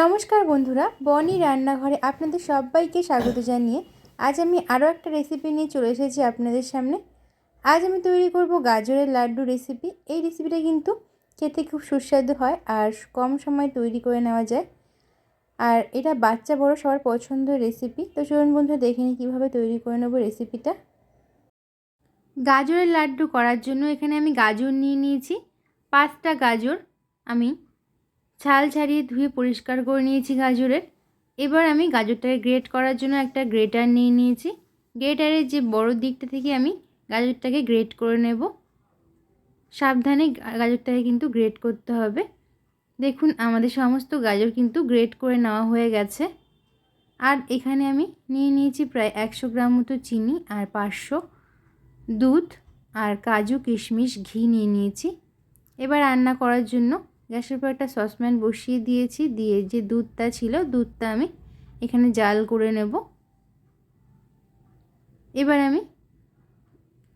নমস্কার বন্ধুরা, বনি রান্নাঘরে আপনাদের সবাইকে স্বাগত জানিয়ে আজ আমি আরও একটা রেসিপি নিয়ে চলে এসেছি আপনাদের সামনে। আজ আমি তৈরি করব গাজরের লাড্ডু রেসিপি এই রেসিপিটা কিন্তু খেতে খুব সুস্বাদু হয় আর কম সময় তৈরি করে নেওয়া যায়। আর এটা বাচ্চা বড় সবার পছন্দের রেসিপি তো চলুন বন্ধুরা, দেখে নিই কীভাবে তৈরি করে নেব রেসিপিটা গাজরের লাড্ডু করার জন্য এখানে আমি গাজর নিয়ে নিয়েছি। পাঁচটা গাজর আমি ছাল ছাড়িয়ে ধুয়ে পরিষ্কার করে নিয়েছি গাজরের। এবার আমি গাজরটাকে গ্রেট করার জন্য একটা গ্রেটার নিয়ে নিয়েছি। গ্রেটারের যে বড় দিকটা থেকে আমি গাজরটাকে গ্রেট করে নেব। সাবধানে গাজরটাকে কিন্তু গ্রেট করতে হবে। দেখুন, আমাদের সমস্ত গাজর কিন্তু গ্রেট করে নেওয়া হয়ে গেছে। আর এখানে আমি নিয়ে নিয়েছি প্রায় একশো গ্রাম মতো চিনি আর পাঁচশো দুধ আর কাজু কিশমিশ ঘি নিয়ে নিয়েছি। এবার রান্না করার জন্য গ্যাসের উপর একটা সসপ্যান বসিয়ে দিয়েছি, দিয়ে যে দুধটা ছিল, দুধটা আমি এখানে জাল করে নেব। এবার আমি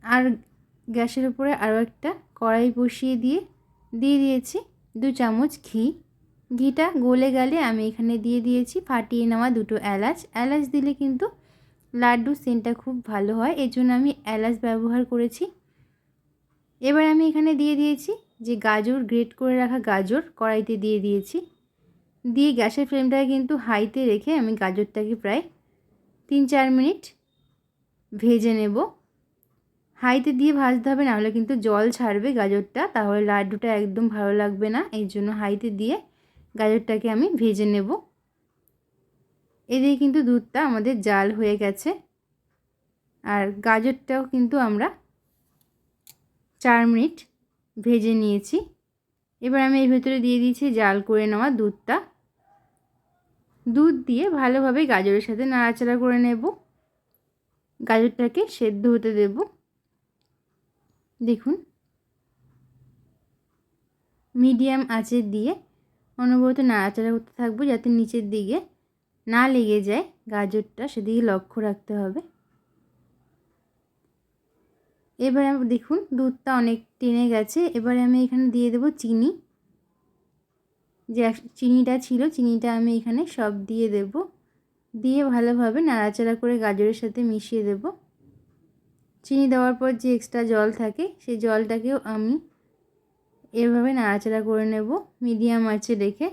আর গ্যাসের উপরে আরও একটা কড়াই বসিয়ে দিয়ে দিয়ে দিয়েছি দু চামচ ঘি। ঘিটা গলে গেলে আমি এখানে দিয়ে দিয়েছি ফাটিয়ে নেওয়া দুটো এলাচ। এলাচ দিলে কিন্তু লাড্ডু সেন্টটা খুব ভালো হয় এই জন্য আমি এলাচ ব্যবহার করেছি। এবার আমি এখানে দিয়ে দিয়েছি যে গাজর গ্রেট করে রাখা গাজর কড়াইতে দিয়ে দিয়েছি। দিয়ে গ্যাসের ফ্লেমটাকে কিন্তু হাইতে রেখে আমি গাজরটাকে প্রায় তিন চার মিনিট ভেজে নেব। হাইতে দিয়ে ভাজতে হবে, নাহলে কিন্তু জল ছাড়বে গাজরটা। তাহলে লাড্ডুটা একদম ভালো লাগবে না, এই জন্য হাইতে দিয়ে গাজরটাকে আমি ভেজে নেব। এদিকে কিন্তু দুধটা আমাদের জাল হয়ে গেছে। আর গাজরটাও কিন্তু আমরা চার মিনিট ভেজে নিয়েছি। এবার আমি এর ভেতরে দিয়ে দিয়েছি জাল করে নেওয়া দুধটা। দুধ দিয়ে ভালোভাবে গাজরের সাথে নাড়াচাড়া করে নেব। গাজরটাকে সেদ্ধ হতে দেব। দেখুন। মিডিয়াম আঁচে দিয়ে অনবরত নাড়াচাড়া করতে থাকব যাতে নিচের দিকে না লেগে যায়। গাজরটা সেদিকে লক্ষ্য রাখতে হবে। এবারে দেখুন, দুধটা অনেক টেনে গেছে। এবারে আমি এখানে দিয়ে দেবো চিনি। যে চিনিটা ছিল, চিনিটা আমি এখানে সব দিয়ে দেব। দিয়ে ভালোভাবে নাড়াচাড়া করে গাজরের সাথে মিশিয়ে দেব। চিনি দেওয়ার পর যে এক্সট্রা জল থাকে, সেই জলটাকেও আমি এভাবে নাড়াচাড়া করে নেব মিডিয়াম আঁচে রেখে।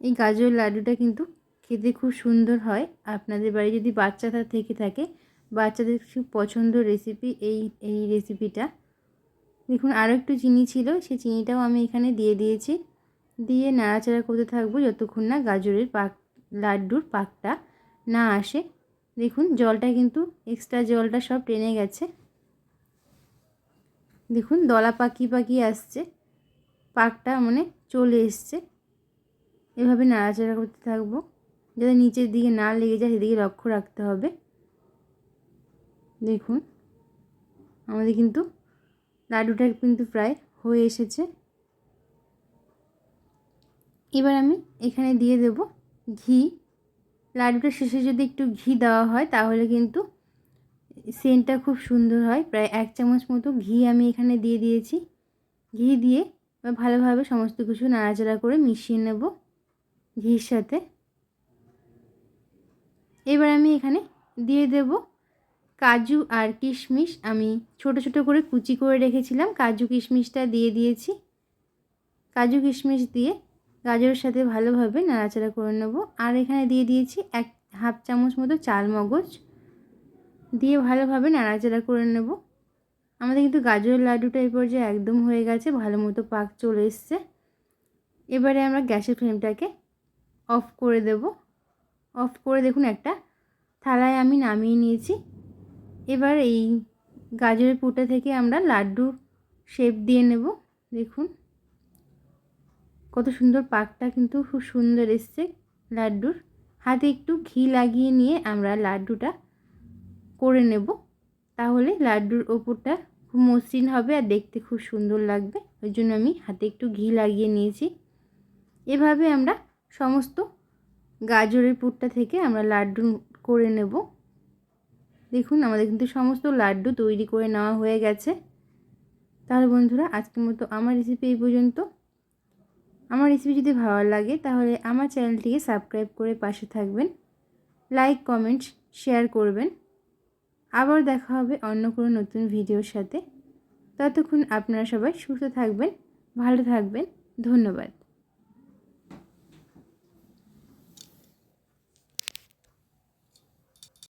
এই গাজর লাড্ডুটা কিন্তু খেতে খুব সুন্দর হয়। আপনাদের বাড়ি যদি বাচ্চাটা থেকে থাকে বাচ্চাদের খুব পছন্দ রেসিপি এই এই রেসিপিটা দেখুন আরও একটু চিনি ছিল, সেই চিনিটাও আমি এখানে দিয়ে দিয়েছি। দিয়ে নাড়াচাড়া করতে থাকব যতক্ষণ না গাজরের পাক, লাড্ডুর পাকটা না আসে। দেখুন, জলটা কিন্তু এক্সট্রা জলটা সব টেনে গেছে। দেখুন, দলা পাকি পাকি আসছে। পাকটা মানে চলে এসছে। এভাবে নাড়াচাড়া করতে থাকব। যাতে নিচের দিকে না লেগে যায়, সেদিকে লক্ষ্য রাখতে হবে। দেখুন, আমাদের কিন্তু লাড্ডুটা কিন্তু প্রায় হয়ে এসেছে। এবার আমি এখানে দিয়ে দেব ঘি। লাড্ডুটা শেষে যদি একটু ঘি দেওয়া হয়, তাহলে কিন্তু সেন্টটা খুব সুন্দর হয়। প্রায় এক চামচ মতো ঘি আমি এখানে দিয়ে দিয়েছি। ঘি দিয়ে ভালোভাবে সমস্ত কিছু নাড়াচাড়া করে মিশিয়ে নেব ঘির সাথে। এবার আমি এখানে দিয়ে দেবো কাজু আর কিশমিশ আমি ছোট ছোট করে কুচি করে রেখেছিলাম। কাজু কিশমিশটা দিয়ে দিয়েছি। কাজু কিশমিশ দিয়ে গাজরের সাথে ভালোভাবে নাড়াচাড়া করে নেব। আর এখানে দিয়ে দিয়েছি এক হাফ চামচ মতো চাল মগজ। দিয়ে ভালোভাবে নাড়াচাড়া করে নেব। আমাদের কিন্তু গাজরের লাড্ডুটা এই পর্যায়ে একদম হয়ে গেছে, ভালো মতো পাক চলে এসছে। এবারে আমরা গ্যাসের ফ্লেমটাকে অফ করে দেব। অফ করে দেখুন একটা থালায় আমি নামিয়ে নিয়েছি। এবার এই গাজরের পুটা থেকে আমরা লাড্ডু শেপ দিয়ে নেব। দেখুন, কত সুন্দর পাকটা কিন্তু খুব সুন্দর এসছে লাড্ডুর। হাতে একটু ঘি লাগিয়ে নিয়ে আমরা লাড্ডুটা করে নেব। তাহলে লাড্ডুর ওপরটা খুব মসৃণ হবে আর দেখতে খুব সুন্দর লাগবে। ওই জন্য আমি হাতে একটু ঘি লাগিয়ে নিয়েছি। এভাবে আমরা সমস্ত গাজরের পুরটা থেকে আমরা লাড্ডু করে নেব। দেখুন, আমাদের কিন্তু সমস্ত লাড্ডু তৈরি করে নেওয়া হয়ে গেছে। তাহলে বন্ধুরা, আজকের মতো আমার রেসিপি এই পর্যন্ত। আমার রেসিপি যদি ভালো লাগে, তাহলে আমার চ্যানেলটিকে সাবস্ক্রাইব করে পাশে থাকবেন। লাইক কমেন্ট শেয়ার করবেন। আবার দেখা হবে অন্য কোনো নতুন ভিডিওর সাথে। ততক্ষণ আপনারা সবাই সুস্থ থাকবেন, ভালো থাকবেন। ধন্যবাদ।